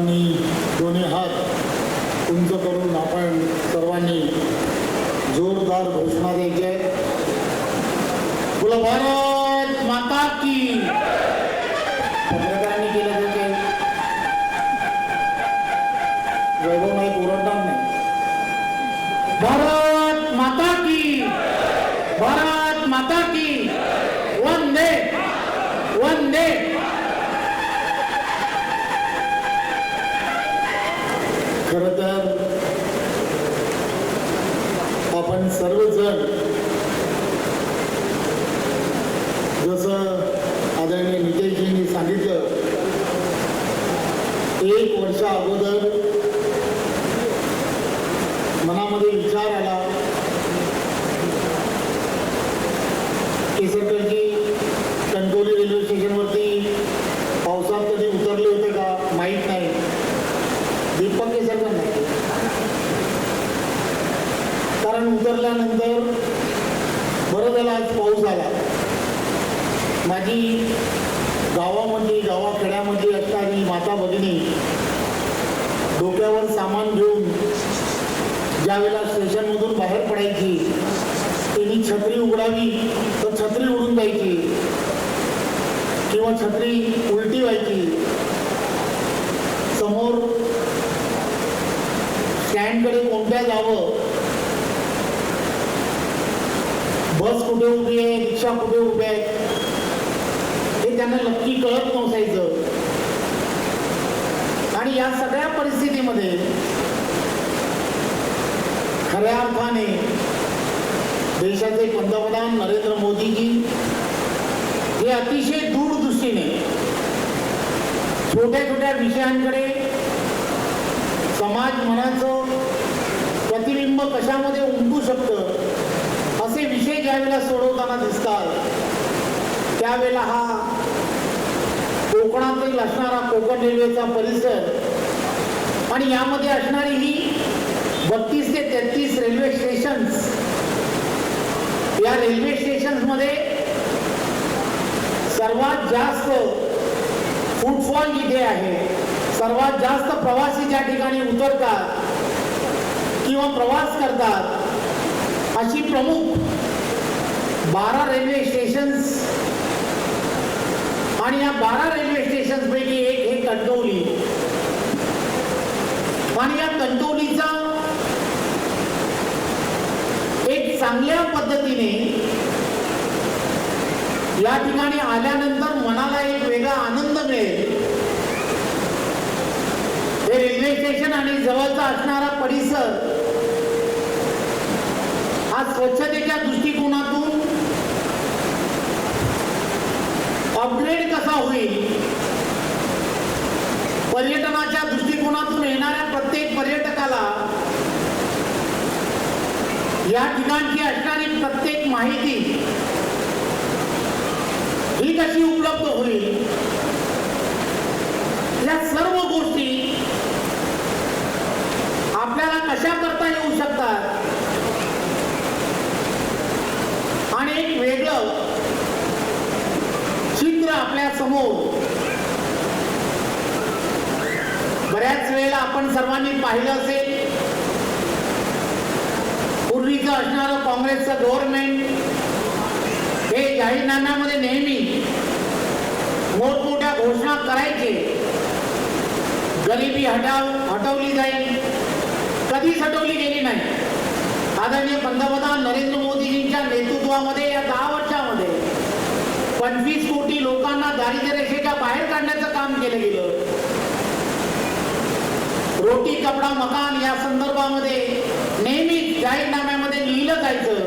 सर्वांनी दोन्ही हात उंच करून आपण सर्वांनी जोरदार घोषणा द्यायची आहे बोला भारत माता की! पत्रकारांनी केलं तर वैभव नाईक ओरडणार नाही. भारत माता की! भारत माता की! सर्वजण जसं आदरणीय नितेशजींनी सांगितलं एक वर्षा अगोदर मनामध्ये विचार आला केसरकरजी कणकवली रेल्वे स्टेशनवरती पावसात कधी उतरले होते का माहीत नाही दीपक केसरकर नाही कारण उतरल्यानंतर बरं आज पाऊस आला माझी गावामध्ये गावाखेड्यामध्ये असणारी माता भगिनी डोक्यावर सामान घेऊन ज्यावेळेला स्टेशनमधून बाहेर पडायची त्यांनी छत्री उघडावी तर छत्री उडून जायची किंवा छत्री उलटी व्हायची. समोर स्टँडकडे कोणत्या जावं बस कुठे उभी आहे? रिक्षा कुठे उभी आहे? हे त्यांना नक्की कळत नसायचं. आणि या सगळ्या परिस्थितीमध्ये खऱ्या अर्थाने देशाचे पंतप्रधान नरेंद्र मोदीजी हे अतिशय दूरदृष्टीने छोट्या छोट्या विषयांकडे समाज मनाचं प्रतिबिंब कशामध्ये उमटू शकतं? ज्यावेळेला सोडवताना दिसतात. त्यावेळेला हा कोकणातील असणारा कोकण रेल्वेचा परिसर आणि यामध्ये असणारी ही बत्तीस ते तेहतीस रेल्वे स्टेशन्स या रेल्वे स्टेशन्समध्ये सर्वात जास्त फुटफॉल इथे आहे. सर्वात जास्त प्रवासी ज्या ठिकाणी उतरतात किंवा प्रवास करतात अशी प्रमुख बारा रेल्वे स्टेशन्स आणि या बारा रेल्वे स्टेशन्स पैकी एक हे कणकवली आणि या कणकवलीचा एक चांगल्या पद्धतीने या ठिकाणी आल्यानंतर मनाला एक वेगळा आनंद मिळेल. हे रेल्वे स्टेशन आणि जवळचा असणारा परिसर हा स्वच्छतेच्या दृष्टिकोनातून अपग्रेड कसा होईल? पर्यटनाच्या दृष्टिकोनातून येणाऱ्या प्रत्येक पर्यटकाला या ठिकाणची असणारी प्रत्येक माहिती ही कशी उपलब्ध होईल? या सर्व गोष्टी आपल्याला कशा करता येऊ शकतात आणि एक वेगळं चित्र बऱ्याच वेळेला आपण सर्वांनी पाहिलं असेल पूर्वीचं असणारं काँग्रेसचं गव्हर्नमेंट हे जाहीरनाम्यामध्ये नेहमी मोठमोठ्या घोषणा करायचे. गरिबी हटाव हटवली जाईल. कधीच हटवली गेली नाही. आदरणीय पंतप्रधान नरेंद्र मोदीजींच्या नेतृत्वामध्ये या दहा पंचवीस कोटी लोकांना दारिद्र्य रेषेच्या बाहेर काढण्याचं काम केलं गेलं. रोटी कपडा मकान या संदर्भामध्ये नेहमीच जाहीरनाम्यामध्ये लिहिलं जायचं.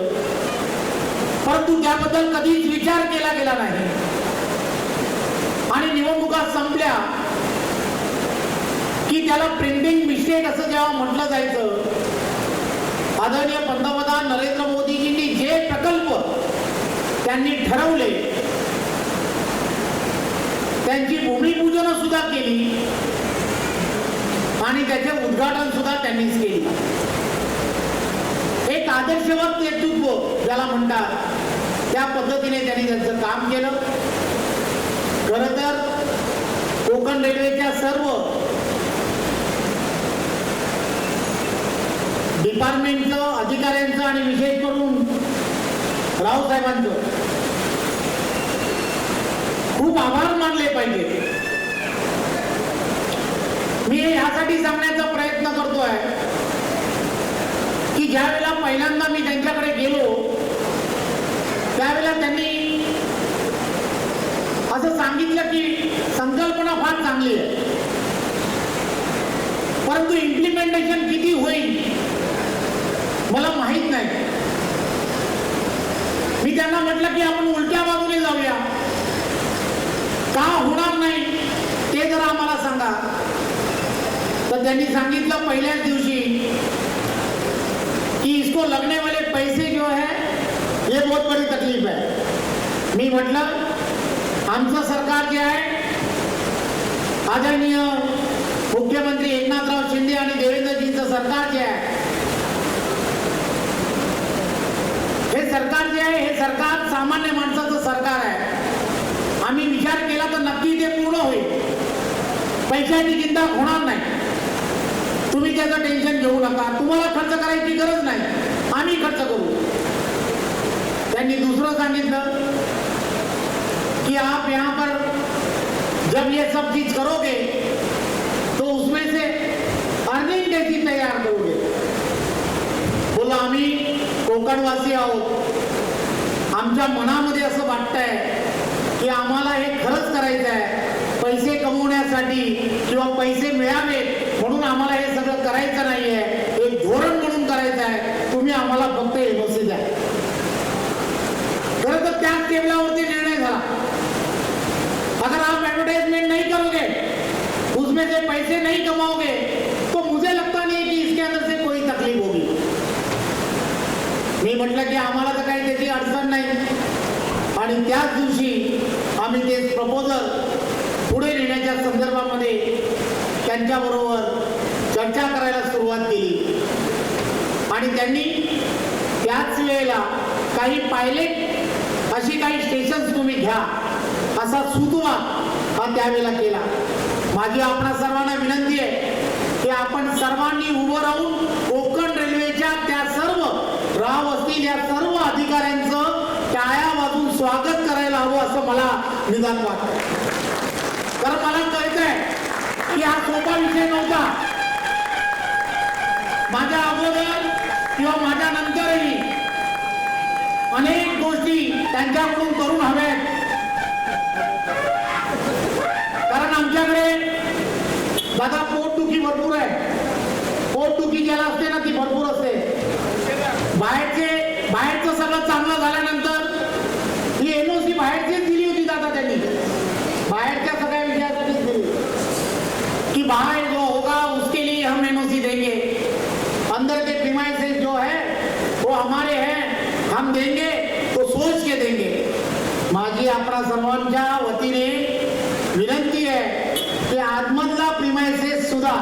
परंतु त्याबद्दल कधीच विचार केला गेला नाही. आणि निवडणुका संपल्या की त्याला प्रिंटिंग मिस्टेक असं जेव्हा म्हटलं जायचं आदरणीय पंतप्रधान नरेंद्र मोदीजींनी जे प्रकल्प त्यांनी ठरवले त्यांची भूमिपूजन सुद्धा केली. आणि त्याचे उद्घाटन सुद्धा त्यांनीच केली. एक आदर्शवत नेतृत्व ज्याला म्हणतात त्या पद्धतीने त्यांनी त्यांचं काम केलं. खर तर कोकण रेल्वेच्या सर्व डिपार्टमेंटचं अधिकाऱ्यांचं आणि विशेष करून रावसाहेबांचं खूप आभार मानले पाहिजे. मी यासाठी सांगण्याचा प्रयत्न करतोय की ज्या वेळेला पहिल्यांदा मी त्यांच्याकडे गेलो त्यावेळेला त्यांनी असं सांगितलं की संकल्पना फार चांगली आहे. परंतु इम्प्लिमेंटेशन किती होईल मला माहीत नाही. मी त्यांना म्हटलं की आपण उलट का होणार नाही ते जरा आम्हाला सांगा. तर त्यांनी सांगितलं पहिल्याच दिवशी कि इसको लगने वाले पैसे जो है ये बहुत बड़ी तकलीफ है. मी म्हटलं आमचं सरकार जे आहे आदरणीय मुख्यमंत्री एकनाथराव शिंदे आणि देवेंद्रजींचं सरकार जे आहे हे सरकार जे आहे हे सरकार सामान्य माणसाचं सरकार आहे आम्ही विचार केला तर नक्की ते पूर्ण होईल पैशाची चिंता होणार नाही. तुम्ही त्याचं टेन्शन घेऊ नका. तुम्हाला खर्च करायची गरज नाही. आम्ही खर्च करू. त्यांनी दुसरं सांगितलं कि आप यहाँ पर जब ये सब चीज करोगे तो उसमें से अर्निंग कैसी तैयार करोगे बोला आम्ही कोकणवासी आहोत. आमच्या मनामध्ये असं वाटतंय की आम्हाला हे खरंच करायचं आहे. कमवण्यासाठी किंवा पैसे मिळावेत म्हणून आम्हाला हे सगळं करायचं नाहीये. एक धोरण म्हणून करायचं आहे. तुम्ही आम्हाला फक्त एमओसी द्या. खरं तर त्याच टेबलावरती निर्णय झाला. अगर आप एडवर्टाइजमेंट नहीं करोगे उसमें से पैसे नहीं कमाओगे तो मुझे लगता नहीं कि इसके अंदर से कोई तकलीफ होगी। मी म्हटलं की आम्हाला तर काही त्याची अडचण नाही. आणि त्याच दिवशी आम्ही ते प्रपोजल या संदर्भामध्ये त्यांच्याबरोबर चर्चा करायला सुरुवात केली. आणि त्यांनी त्याच वेळेला काही पायलट अशी काही स्टेशन्स तुम्ही घ्या असा सुतवा हा त्यावेळेला केला. माझी आपणा सर्वांना विनंती आहे की आपण सर्वांनी उभं राहून कोकण रेल्वेच्या त्या सर्व राव असतील या सर्व अधिकाऱ्यांचं टाळ्या वाजून स्वागत करायला हवं असं मला निदान वाटतं. कारण मला कळतंय की हा सोपा विषय नव्हता. माझ्या अगोदर किंवा माझ्या नंतरही अनेक गोष्टी त्यांच्याकडून करून हव्यात. कारण आमच्याकडे माझा पोटदुखी भरपूर आहे. बाहर जो होगा, उसके लिए हम एनओसी देंगे। अंदर के प्रीमाइसेस जो है, वो हमारे हैं, हम देंगे तो सोच के देंगे। माझी आपणा सर्वांच्या वतीने, विनंती आहे की आतमधला प्रीमाइसेस सुद्धा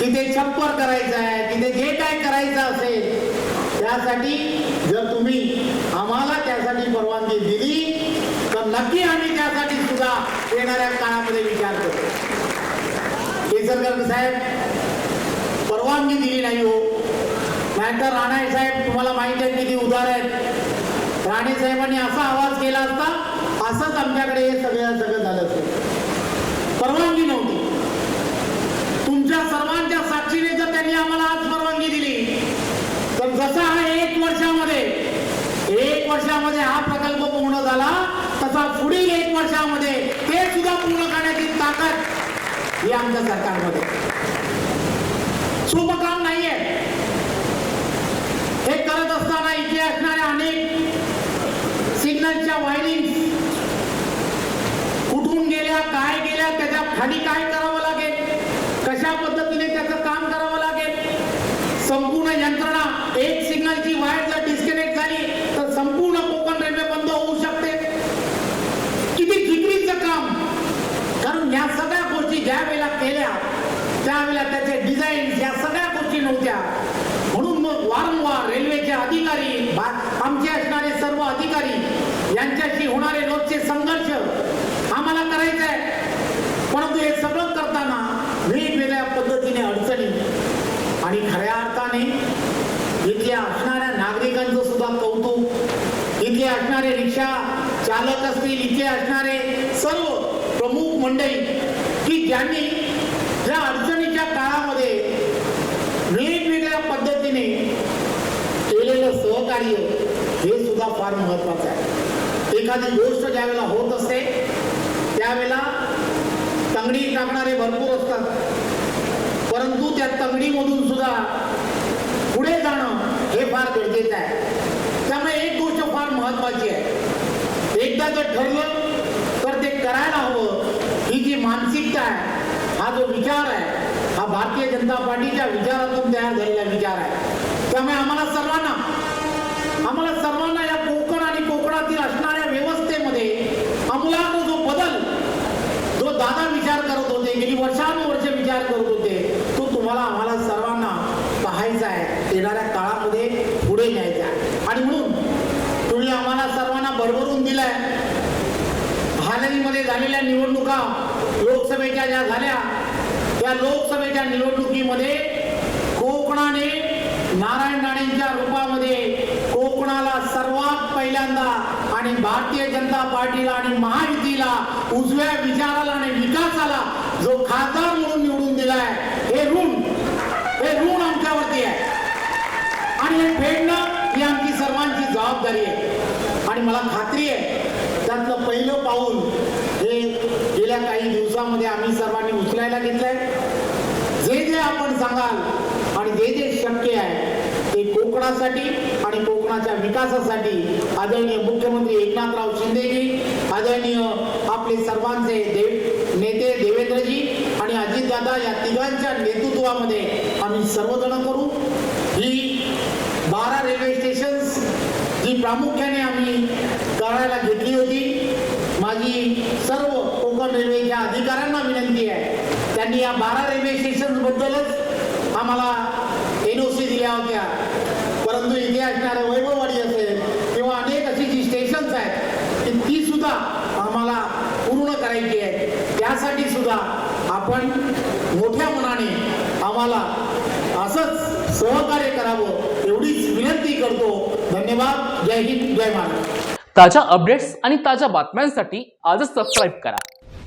तिथे छप्पर करायचं आहे तिथे जे काय करायचं असेल, त्यासाठी जर तुम्ही आम्हाला त्यासाठी परवानगी दिली, तर नक्की आम्ही त्यासाठी सुद्धा येणाऱ्या काळामध्ये विचार करू केसरकर साहेब परवानगी दिली नाही हो. नाहीतर राणे साहेब तुम्हाला माहिती आहे किती उदार आहेत. राणे साहेबांनी असा आवाज केला असता असंच आमच्याकडे हे सगळं सगळं झालं असतं. परवानगी नव्हती. तुमच्या सर्वांच्या साक्षीने जर त्यांनी आम्हाला आज परवानगी दिली तर जसा हा एक वर्षामध्ये एक वर्षामध्ये हा प्रकल्प पूर्ण झाला तसा पुढील एक वर्षामध्ये ते सुद्धा पूर्ण करण्याची ताकद हे आमच्या सरकारमध्ये. शुभकाम काम नाहीये. हे करत असताना इथे असणाऱ्या अनेक सिग्नलच्या वायरिंग कुठून गेल्या काय गेल्या त्याच्याखाली काय करा लागेल कशा पद्धतीने त्याचं काम करावं लागेल संपूर्ण यंत्रणा एक सिग्नलची वायर जर डिस्कनेक्ट झाली तर संपूर्ण कोकण रेल्वे बंद होऊ शकते किती जिकरीचं काम कारण या सगळ्या गोष्टी ज्या वेळेला केल्या त्यावेळेला त्याचे डिझाईन या सगळ्या गोष्टी नव्हत्या म्हणून मग वारंवार रेल्वेचे अधिकारी भा- आमचे असणारे सर्व अधिकारी यांच्याशी होणारे रोजचे संघर्ष आम्हाला करायचं आहे परंतु हे सगळं करताना वेगवेगळ्या पद्धतीने अडचणी आणि खऱ्या अर्थाने इथल्या असणाऱ्या नागरिकांचं सुद्धा कौतुक इथले असणारे रिक्षा चालक असतील इथे असणारे सर्व प्रमुख मंडळी की ज्यांनी या अडचणीच्या काळामध्ये वेगवेगळ्या पद्धतीने केलेलं सहकार्य हे सुद्धा फार महत्वाचं आहे. एखादी गोष्ट ज्यावेळेला होत असते त्यावेळेला तंगडी टाकणारे भरपूर असतात. परंतु त्या तंगडीमधून सुद्धा पुढे जाणं हे फार गरजेचं आहे. त्यामुळे एक गोष्ट फार महत्वाची आहे. एकदा जर ठरलं तर ते करायला हवं. ही जी मानसिकता आहे हा जो विचार आहे हा भारतीय जनता पार्टीच्या विचारातून तयार झालेला विचार आहे. त्यामुळे आम्हाला सर्वांना या कोकण आणि कोकणातील असणाऱ्या व्यवस्थेमध्ये आमूलाग्र जो बदल जो दादा विचार करत होते गेली वर्षानुवर्ष विचार करत होते तो तुम्हाला आम्हाला सर्वांना पाहायचा आहे येणाऱ्या काळामध्ये पुढे न्यायचा आहे आणि म्हणून तुम्ही आम्हाला सर्वांना भरभरून दिलाय हालहीमध्ये झालेल्या निवडणुका लोकसभेच्या ज्या झाल्या त्या लोकसभेच्या निवडणुकीमध्ये कोकणाने नारायण राणेंच्या रूपामध्ये कोकणाला सर्वात पहिल्यांदा आणि भारतीय जनता पार्टीला आणि महायुतीला उजव्या विचाराला आणि विकासाला जो खासदार म्हणून निवडून दिलाय हे ऋण हे ऋण आमच्यावरती आहे. आणि हे फेडणं ही आमची सर्वांची जबाबदारी आहे. आणि मला खात्री आहे त्यातलं पहिलं पाऊल गेल्या काही दिवसामध्ये आम्ही सर्वांनी उचलायला घेतलंय. जे जे आपण सांगाल आणि जे जे शक्य आहे ते कोकणासाठी आणि कोकणाच्या विकासासाठी आदरणीय मुख्यमंत्री एकनाथराव शिंदेजी आदरणीय आपले सर्वांचे देव नेते देवेंद्रजी आणि अजितदादा या तिघांच्या नेतृत्वामध्ये आम्ही सर्वजण करू. ही बारा रेल्वे स्टेशन्स जी प्रामुख्याने आम्ही करायला घेतली होती रेल्वेच्या अधिकाऱ्यांना विनंती आहे. त्यांनी या बारा रेल्वे स्टेशन बद्दलच आम्हाला एनओसी दिल्या होत्या. परंतु इथे असणारे वैभववाडी असेल किंवा अनेक अशी जी स्टेशन्स आहेत ती ती सुद्धा आम्हाला पूर्ण करायची आहे त्यासाठी सुद्धा आपण मोठ्या मनाने आम्हाला असंच सहकार्य करावं एवढीच विनंती करतो. धन्यवाद. जय हिंद. जय महाराज ताज्या अपडेट्स आणि ताज्या बातम्यांसाठी आजच सबस्क्राईब करा.